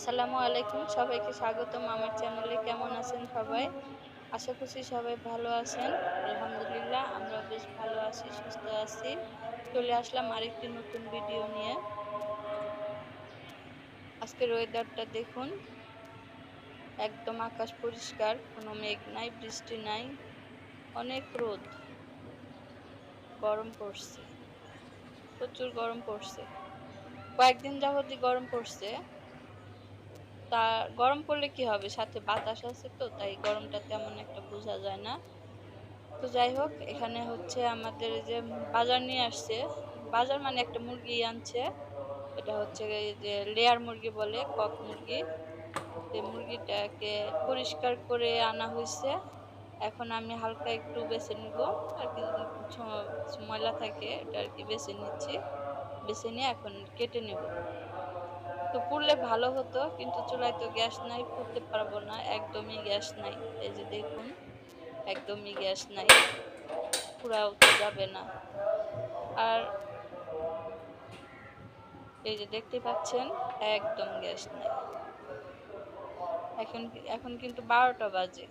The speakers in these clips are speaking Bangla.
আসসালামু আলাইকুম। সবাইকে স্বাগতম আমার চ্যানেলে কেমন আছেন সবাই? আশা করছি সবাই ভালো আছেন। আলহামদুলিল্লাহ আমরা বেশ ভালো আছি, সুস্থ আছি। চলে আসলাম আরেকটি নতুন ভিডিও নিয়ে। আজকের ওয়েদারটা দেখুন। একদম আকাশ পরিষ্কার, কোনো মেঘ নাই, বৃষ্টি নাই। অনেক রোদ। গরম পড়ছে। প্রচুর গরম পড়ছে। কয়েকদিন যাবতই গরম পড়ছে। তা গরম পড়লে কি হবে? সাথে বাতাস আছে তো, তাই গরমটা তেমন একটা বোঝা যায় না। তো যাই হোক, এখানে হচ্ছে আমাদের যে বাজার নিয়ে আসছে। বাজার মানে একটা মুরগি আনছে। এটা হচ্ছে যে লেয়ার মুরগি বলে, কক মুরগি। মুরগিটাকে পরিষ্কার করে আনা হয়েছে। এখন আমি হালকা একটু বেছে নিব। আর কি ময়লা থাকে, এটা আর কি বেছে নিচ্ছি। বেছে নিয়ে এখন কেটে নেব। তো পুড়লে ভালো হতো, কিন্তু চুলায় তো গ্যাস নাই, পুড়তে পারব না, একদমই গ্যাস নাই। এই যে দেখুন, একদমই গ্যাস নাই পুরাও তো যাবে না। আর এই যে দেখতে পাচ্ছেন, একদম গ্যাস নাই। এখন এখন কিন্তু বারোটা বাজে।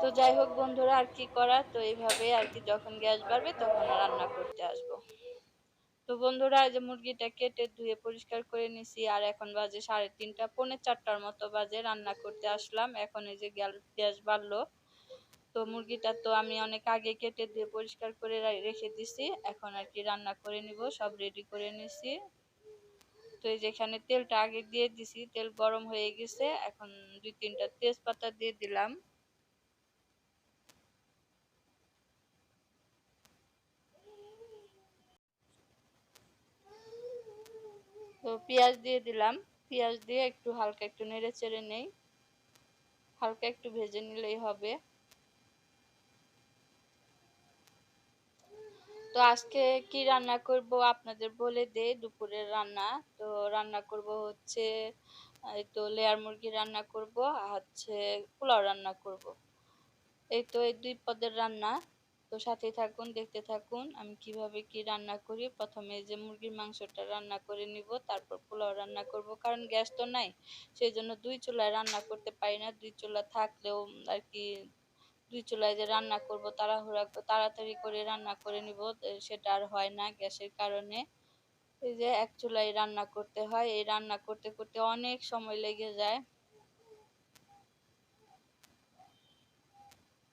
তো যাই হোক বন্ধুরা, আর কি করার? তো এইভাবে আর কি যখন গ্যাস বাড়বে, তখন রান্না করতে আসব। তো বন্ধুরা যে মুরগিটা কেটে ধুয়ে পরিষ্কার করে নিছি, আর এখন বাজে সাড়ে তিনটা, পৌনে চারটার মতো বাজে রান্না করতে আসলাম। এখন এই যে গ্যাস বাড়লো। তো মুরগিটা তো আমি অনেক আগে কেটে ধুয়ে পরিষ্কার করে রেখে দিছি। এখন আর কি রান্না করে নিব, সব রেডি করে নিছি। তো এই যেখানে তেলটা আগে দিয়ে দিছি, তেল গরম হয়ে গেছে। এখন দুই তিনটা তেজপাতা দিয়ে দিলাম। তো পেঁয়াজ দিয়ে দিলাম। পেঁয়াজ দিয়ে একটু হালকা একটু নেড়ে চেড়ে নেই। হালকা একটু ভেজে নিলেই হবে। তো আজকে কি রান্না করব আপনাদের বলে দে দুপুরের রান্না। তো রান্না করব হচ্ছে, এই তো লেয়ার মুরগি রান্না করব আর হচ্ছে পোলাও রান্না করব। এই তো এই দুই পদের রান্না। তো সাথে থাকুন, দেখতে থাকুন। আমি কীভাবে কি রান্না করি? প্রথমে যে মুরগির মাংসটা রান্না করে নিব, তারপর পোলাও রান্না করব। কারণ গ্যাস তো নাই সেই জন্য দুই চুলায় রান্না করতে পারি না। দুই চুলা থাকলেও আর কি দুই চুলায় যে রান্না করব, তাড়াহুড়া তাড়াতাড়ি করে রান্না করে নিব সেটা আর হয় না গ্যাসের কারণে। এই যে এক চুলায় রান্না করতে হয়, এই রান্না করতে করতে অনেক সময় লেগে যায়।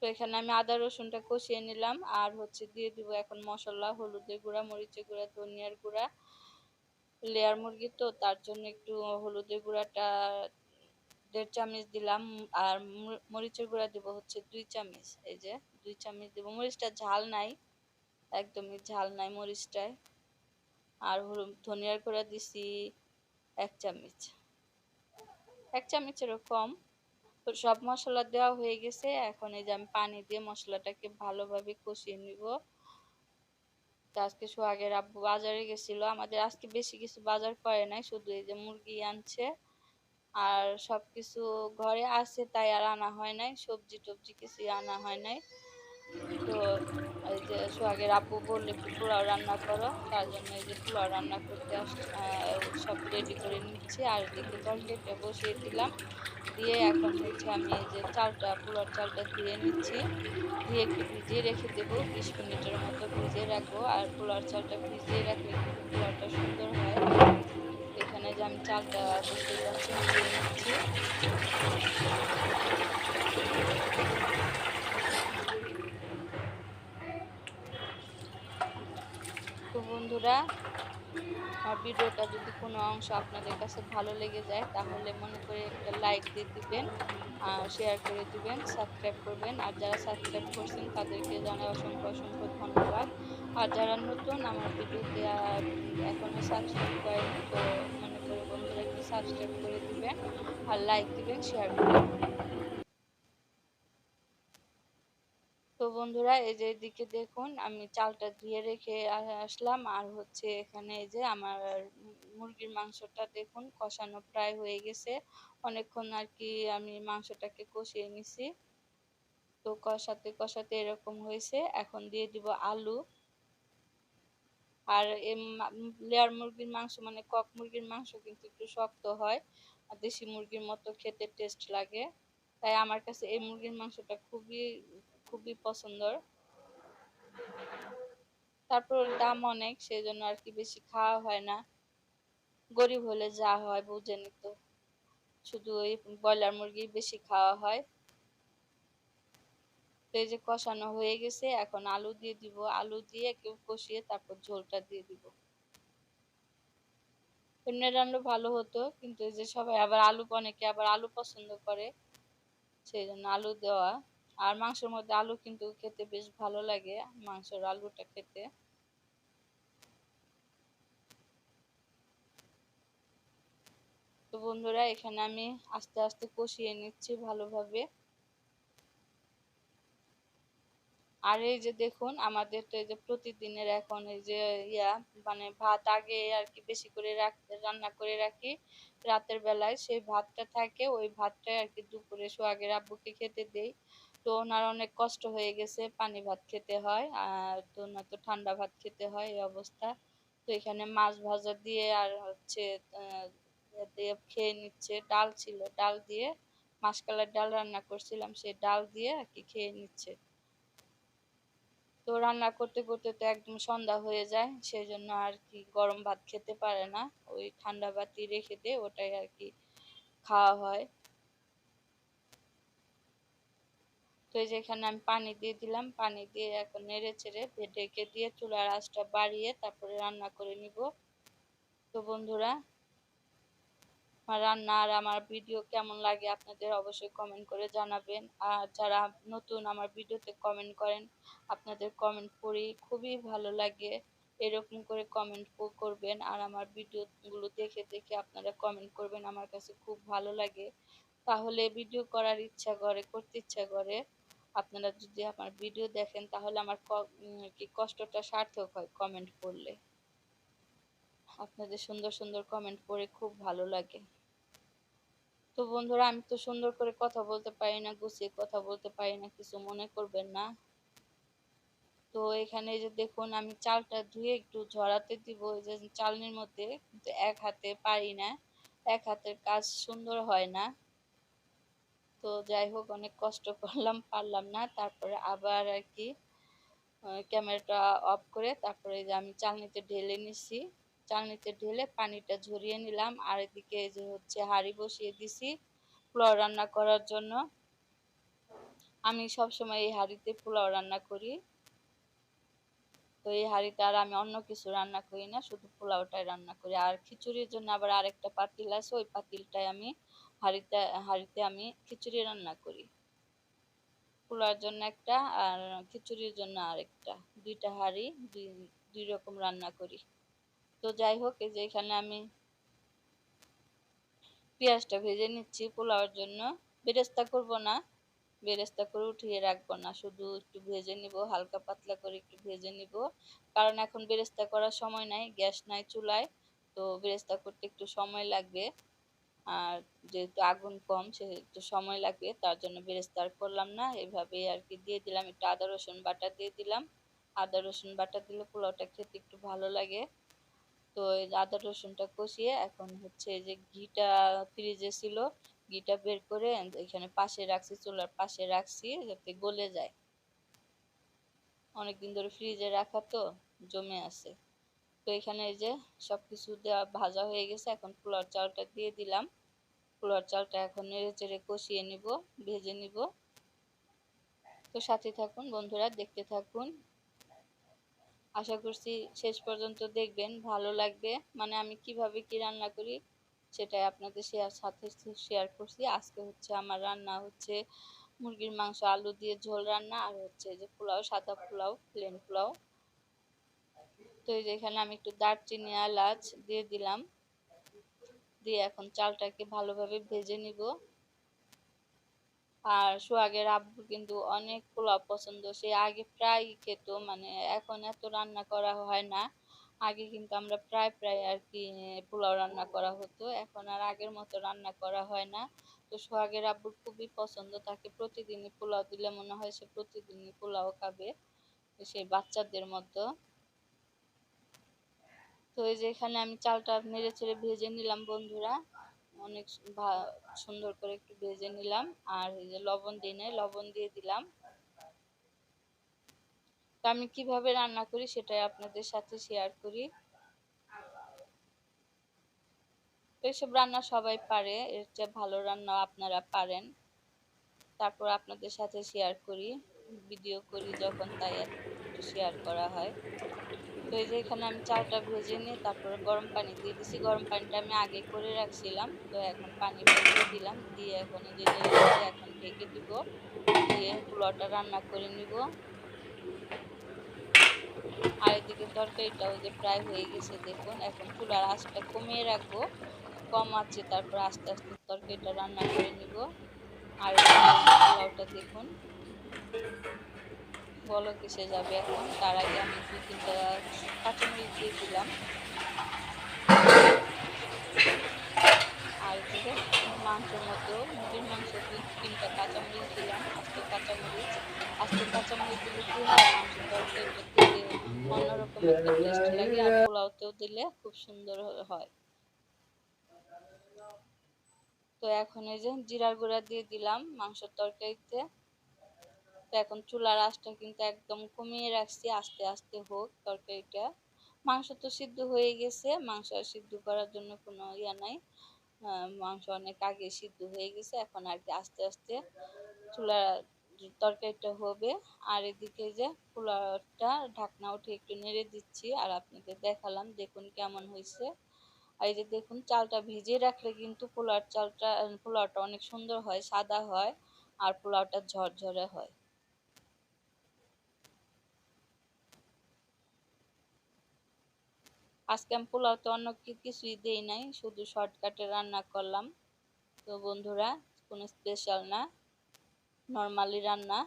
তো এখানে আমি আদা রসুনটা কষিয়ে নিলাম। আর হচ্ছে দিয়ে দিব এখন মশলা, হলুদের গুঁড়া, মরিচের গুঁড়া, ধনিয়ার গুঁড়া লেয়ার মুরগি তো, তার জন্য একটু হলুদের গুঁড়াটা দেড় চামচ দিলাম। আর মরিচের গুঁড়া দিব হচ্ছে দুই চামচ। এই যে দুই চামচ দিব। মরিচটা ঝাল নাই, একদমই ঝাল নাই মরিচটায়। আর ধনিয়ার গুঁড়া দিছি এক চামচ। এক চামচেরও কম। তো সব মশলা দেওয়া হয়ে গেছে। এখন এই যে আমি পানি দিয়ে মশলাটাকে ভালোভাবে কষিয়ে নিব। তো আজকে সোহাগের আব্বু বাজারে গেছিল। আমাদের আজকে বেশি কিছু বাজার করে নাই, শুধু এই যে মুরগি আনছে। আর সব কিছু ঘরে আছে, তাই আর আনা হয় নাই। সবজি টবজি কিছুই আনা হয় নাই। তো এই যে সোহাগের আব্বু বললে একটু পোলাও রান্না করো, তার জন্য এই যে পোলাও রান্না করতে সব রেডি করে নিচ্ছি। আর এদিকে তরকারিটা বসিয়ে দিলাম। দিয়ে এখন হচ্ছে আমি এই যে চালটা পোলার চালটা ধুয়ে নিচ্ছি। দিয়ে একটু ভিজিয়ে রেখে দেবো। বিশ মিনিটের মতো ভিজিয়ে রাখব। আর পোলার চালটা ভিজিয়ে রাখলে পোলাওটা সুন্দর হয়। এখানে যে আমি চালটা বসিয়ে যাচ্ছি দিয়ে নিচ্ছি তো বন্ধুরা, আমার ভিডিওটা যদি কোনো অংশ আপনাদের কাছে ভালো লেগে যায়, তাহলে মনে করে একটা লাইক দিয়ে দিবেন শেয়ার করে দিবেন সাবস্ক্রাইব করবেন। আর যারা সাবস্ক্রাইব করছেন, তাদেরকে জানাই অসংখ্য অসংখ্য ধন্যবাদ। আর যারা নতুন, আমার ভিডিওতে এখনও সাবস্ক্রাইব করেনি তো মনে করে বন্ধুরা একটু সাবস্ক্রাইব করে দিবেন, আর লাইক দিবেন শেয়ার করবেন বন্ধুরা, এই যে এদিকে দেখুন, আমি চালটা ধুয়ে রেখে আসলাম। আর হচ্ছে এখানে এই যে আমার মুরগির মাংসটা দেখুন, কষানো প্রায় হয়ে গেছে। অনেকক্ষণ আর কি আমি মাংসটাকে কষিয়ে নিছি। তো কষাতে কষাতে এরকম হয়েছে। এখন দিয়ে দিব আলু। আর লেয়ার মুরগির মাংস মানে কক মুরগির মাংস কিন্তু একটু শক্ত হয়। আর দেশি মুরগির মতো খেতে টেস্ট লাগে। তাই আমার কাছে এই মুরগির মাংসটা খুবই খুবই পছন্দর। তারপর দাম অনেক সেই জন্য আর কি বেশি খাওয়া হয় না। গরিব হলে যা হয়, বুঝেনি তো। শুধু ওই ব্রয়লার মুরগি বেশি খাওয়া হয়। তো এই যে কষানো হয়ে গেছে, এখন আলু দিয়ে দিব। আলু দিয়ে কেউ কষিয়ে তারপর ঝোলটা দিয়ে দিব। এমনি রান্না ভালো হতো, কিন্তু এই যে সবাই আবার আলু, অনেকে আবার আলু পছন্দ করে, সেই জন্য আলু দেওয়া। আর মাংসের মধ্যে আলু কিন্তু খেতে বেশ ভালো লাগে, মাংসের আলুটা খেতে। তো বন্ধুরা, এখানে আমি আস্তে আস্তে কষিয়ে নিচ্ছি ভালোভাবে। আর এই যে দেখুন, আমাদের তো এই যে প্রতিদিনের এখন এই যে ইয়া মানে ভাত আগে আর কি বেশি করে রান্না করে রাখি রাতের বেলায়, সেই ভাতটা থাকে, ওই ভাতটাই আর কি দুপুরে সোহাগের আব্বুকে খেতে দেই। তো ওনার অনেক কষ্ট হয়ে গেছে, পানি ভাত খেতে হয়, আর তো ওনার তো ঠান্ডা ভাত খেতে হয় এই অবস্থা। তো এখানে মাছ ভাজা দিয়ে আর হচ্ছে দিয়ে খেয়ে নিচ্ছে, ডাল ছিল, ডাল দিয়ে মাসকালের ডাল রান্না করছিলাম, সেই ডাল দিয়ে আর কি খেয়ে নিচ্ছে। তো রান্না করতে করতে তো একদম সন্ধ্যা হয়ে যায়, সেই জন্য আর কি গরম ভাত খেতে পারে না। ওই ঠান্ডা ভাতই রেখে দিয়ে ওটাই আর কি খাওয়া হয়। তো এই যে এখানে আমি পানি দিয়ে দিলাম, পানি দিয়ে এখন নেড়ে চেড়ে ঢেকে দিয়ে চুলার আঁচটা বাড়িয়ে তারপরে রান্না করে নিব। তো বন্ধুরা, আমার রান্না আর আমার ভিডিও কেমন লাগে আপনাদের অবশ্যই কমেন্ট করে জানাবেন। আর যারা নতুন আমার ভিডিওতে কমেন্ট করেন, আপনাদের কমেন্ট পড়ি খুবই ভালো লাগে। এরকম করে কমেন্ট করবেন আর আমার ভিডিওগুলো দেখে দেখে আপনারা কমেন্ট করবেন, আমার কাছে খুব ভালো লাগে। তাহলে ভিডিও করার ইচ্ছা করে, করতে ইচ্ছা করে। আপনারা যদি আমার ভিডিও দেখেন, তাহলে আমার কি কষ্টটা সার্থক হয় কমেন্ট করলে। আপনাদের সুন্দর সুন্দর কমেন্ট পড়ে খুব ভালো লাগে। তো বন্ধুরা, আমি তো সুন্দর করে কথা বলতে পারি না, গুছিয়ে কথা বলতে পারি না, কিছু মনে করবেন না। তো এখানে যে দেখুন, আমি চালটা ধুয়ে একটু ঝরাতে দিব যে চালনির মধ্যে এক হাতে পারি না, এক হাতের কাজ সুন্দর হয় না। তো যাই হোক, অনেক কষ্ট করলাম, পারলাম না। তারপরে আবার আর কি ক্যামেরাটা অফ করে তারপরে যে আমি চালনিতে ঢেলে নিছি। চালনিতে ঢেলে পানিটা ঝরিয়ে নিলাম। আর এদিকে যে হচ্ছে হাঁড়ি বসিয়ে দিছি পোলাও রান্না করার জন্য। আমি সব সময় এই হাঁড়িতে পোলাও রান্না করি। তো এই হাঁড়িতে আর আমি অন্য কিছু রান্না করি না, শুধু পোলাওটাই রান্না করি। আর খিচুড়ির জন্য আবার আরেকটা পাতিল আছে, ওই পাতিলটায় আমি হাঁড়িতে হাঁড়িতে আমি খিচুড়ি রান্না করি। পোলাওর জন্য একটা আর খিচুড়ির জন্য আরেকটা। দুইটা হাঁড়ি, দুই দুই রকম রান্না করি। তো যাই হোক, এই যে এখানে আমি পেঁয়াজটা ভেজে নিচ্ছি পোলাওর জন্য। বেরেস্তা করব না, বেরেস্তা করে উঠিয়ে রাখব না। শুধু একটু ভেজে নিব, হালকা পাতলা করে একটু ভেজে নিব। কারণ এখন বেরেস্তা করার সময় নাই, গ্যাস নাই চুলায়। তো বেরেস্তা করতে একটু সময় লাগবে। আর যেহেতু আগুন কম, সেহেতু সময় লাগবে তার জন্য বেরেস্তা আর করলাম না। এভাবে আর কি দিয়ে দিলাম, একটু আদা, রসুন বাটা দিয়ে দিলাম। আদা, রসুন বাটা দিলে পোলাওটা খেতে একটু ভালো লাগে। তো এই আদা, রসুনটা কষিয়ে এখন হচ্ছে যে ঘিটা ফ্রিজে ছিল, ঘিটা বের করে এখানে পাশে রাখছি, চুলার পাশে রাখছি যাতে গলে যায়। অনেকদিন ধরে ফ্রিজে রাখা তো, জমে আছে। তো এখানে এই যে সব কিছু দেওয়া ভাজা হয়ে গেছে, এখন পোলার চালটা দিয়ে দিলাম। পোলার চালটা এখন নেড়ে চেড়ে কষিয়ে নিব, ভেজে নিব। তো সাথে থাকুন বন্ধুরা, দেখতে থাকুন। আশা করছি শেষ পর্যন্ত দেখবেন, ভালো লাগবে। মানে আমি কীভাবে কি রান্না করি সেটাই আপনাদের শেয়ার, সাথে শেয়ার করছি। আজকে হচ্ছে আমার রান্না হচ্ছে মুরগির মাংস, আলু দিয়ে ঝোল রান্না, আর হচ্ছে যে পোলাও, সাদা পোলাও, প্লেন পোলাও। তো এই এখানে আমি একটু দারচিনি এলাচ দিয়ে দিলাম। দিয়ে এখন চালটাকে ভালোভাবে ভেজে নিব। আর সোহাগের আব্বু কিন্তু অনেক পোলাও পছন্দ। সে আগে প্রায় খেত মানে এখন এত রান্না করা হয় না। আগে কিন্তু আমরা প্রায় প্রায় আর কি পোলাও রান্না করা হতো। এখন আর আগের মতো রান্না করা হয় না। তো সোহাগের আব্বুর খুবই পছন্দ, তাকে প্রতিদিনই পোলাও দিলে মনে হয় সে প্রতিদিনই পোলাও খাবে। সেই বাচ্চাদের মতো। তো এই যে এখানে আমি চালটা নেড়ে চেড়ে ভেজে নিলাম, বন্ধুরা। অনেক সুন্দর করে একটু ভেজে নিলাম। আর এই যে লবণ দিয়ে লবণ দিয়ে দিলাম। তো আমি কীভাবে রান্না করি সেটাই আপনাদের সাথে শেয়ার করি। এসব রান্না সবাই পারে, এর চেয়ে ভালো রান্না আপনারা পারেন। তারপর আপনাদের সাথে শেয়ার করি, ভিডিও করি যখন তাই শেয়ার করা হয়। তো এই যে এখানে আমি চালটা ভেজে নিয়ে তারপরে গরম পানি দিয়ে দিছি। গরম পানিটা আমি আগে করে রাখছিলাম। তো এখন পানি দিয়ে দিলাম। দিয়ে এখন এই যে এখন ঢেকে দিব। দিয়ে পোলাওটা রান্না করে নিব। আর এদিকে তরকারিটা ওই যে প্রায় হয়ে গেছে, দেখুন। এখন চুলার আঁচটা কমিয়ে রাখব। কম আছে, তারপর আস্তে আস্তে তরকারিটা রান্না করে নিব। আর পোলাওটা, দেখুন। বলো কিসে যাবে এখন? তার আগে আমি দু তিনটা কাঁচামরিচ দিয়ে দিলাম। আর এদিকে মাংসের মতো মুরগির মাংস দু তিনটা কাঁচামরিচ দিলাম, আস্তে কাঁচামরিচ। আস্তে কাঁচামরিচ দিলে কি হয়? মাংস তরকারিটা দিলে অন্যরকম একটা টেস্ট লাগে আর পোলাওতেও দিলে খুব সুন্দর হয়। তো এখন এই যে জিরার গুঁড়া দিয়ে দিলাম মাংসের তরকারিতে। তো এখন চুলার আঁচটা কিন্তু একদম কমিয়ে রাখছি, আস্তে আস্তে হোক তরকারিটা। মাংস তো সিদ্ধ হয়ে গেছে, মাংস সিদ্ধ করার জন্য কোনো ইয়া নাই। মাংস অনেক আগে সিদ্ধ হয়ে গেছে, এখন আর কি আস্তে আস্তে চুলা তরকারিটা হবে। আর এদিকে যে পোলাওটা ঢাকনা উঠে একটু নেড়ে দিচ্ছি আর আপনাদের দেখালাম, দেখুন কেমন হয়েছে। আর এই যে দেখুন, চালটা ভিজিয়ে রাখলে কিন্তু পোলাওর চালটা পোলাওটা অনেক সুন্দর হয়, সাদা হয় আর পোলাওটা ঝরঝরে হয়। আজকে আমি পোলাও পোলাওতে অন্য কিছুই দেই নাই, শুধু শর্টকাটে রান্না করলাম। তো বন্ধুরা, কোনো স্পেশাল না নর্মালি রান্না।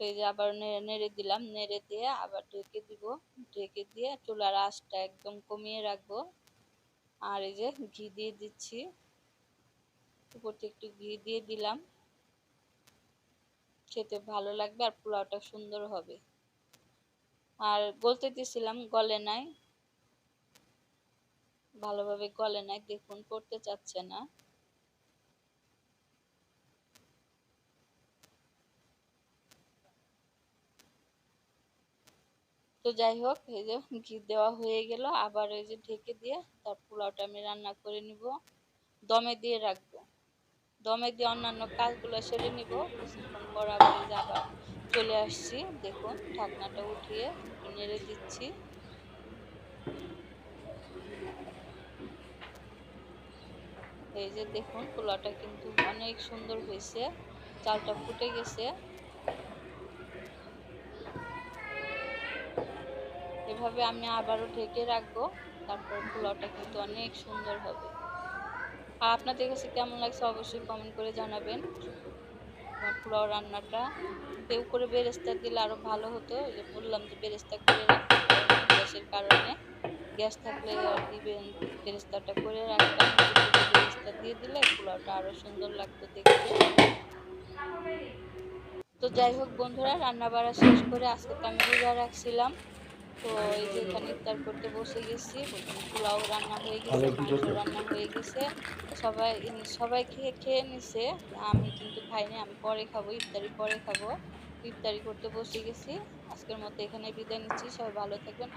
এই যে আবার নেড়ে দিলাম, নেড়ে দিয়ে আবার ঢেকে দিব। ঢেকে দিয়ে চুলার আঁচটা একদম কমিয়ে রাখব। আর এই যে ঘি দিয়ে দিচ্ছি। উপর থেকে একটু ঘি দিয়ে দিলাম। খেতে ভালো লাগবে আর পোলাওটা সুন্দর হবে। আর গলতে দিয়েছিলাম, গলে নাই। ভালোভাবে গলে নাই, দেখুন, পড়তে চাচ্ছে না। তো যাই হোক, এই যে ঘি দেওয়া হয়ে গেল, আবার এই যে ঢেকে দিয়ে তার পোলাওটা আমি রান্না করে নিব। দমে দিয়ে রাখব। দমে দিয়ে অন্যান্য কাজগুলো সেরে নিব, কিছুক্ষণ পর আবার আবার চলে আসছি। দেখুন, ঢাকনাটা উঠিয়ে নেড়ে দিচ্ছি। এই যে দেখুন পোলাওটা কিন্তু অনেক সুন্দর হয়েছে। চালটা ফুটে গেছে। এভাবে আমি আবারও ঢেকে রাখব। তারপর পোলাওটা কিন্তু অনেক সুন্দর হবে। আর আপনাদের কাছে কেমন লাগছে অবশ্যই কমেন্ট করে জানাবেন। পোলাও রান্নাটা। কেউ করে বেরেস্তা দিলে আরও ভালো হতো। যে বললাম যে বেরেস্তা করে রাখতে গ্যাসের কারণে। গ্যাস থাকলে আর কি বেরেস্তাটা করে রাখতাম। বেরেস্তা দিয়ে দিলে পোলাওটা আরও সুন্দর লাগতো দেখতে। তো যাই হোক বন্ধুরা রান্না বাড়া শেষ করে আজকে তো আমি রোজা রাখছিলাম। তো এই যে এখানে ইফতার করতে বসে গেছি পোলাও রান্না হয়ে গেছে মাংস রান্না হয়ে গেছে। সবাই সবাই খেয়ে খেয়ে নিছে আমি কিন্তু খাইনি আমি পরে খাব ইফতারি পরে খাব। ইফতারি করতে বসে গেছি আজকের মতো এখানে বিদায় নিচ্ছি সবাই ভালো থাকবেন।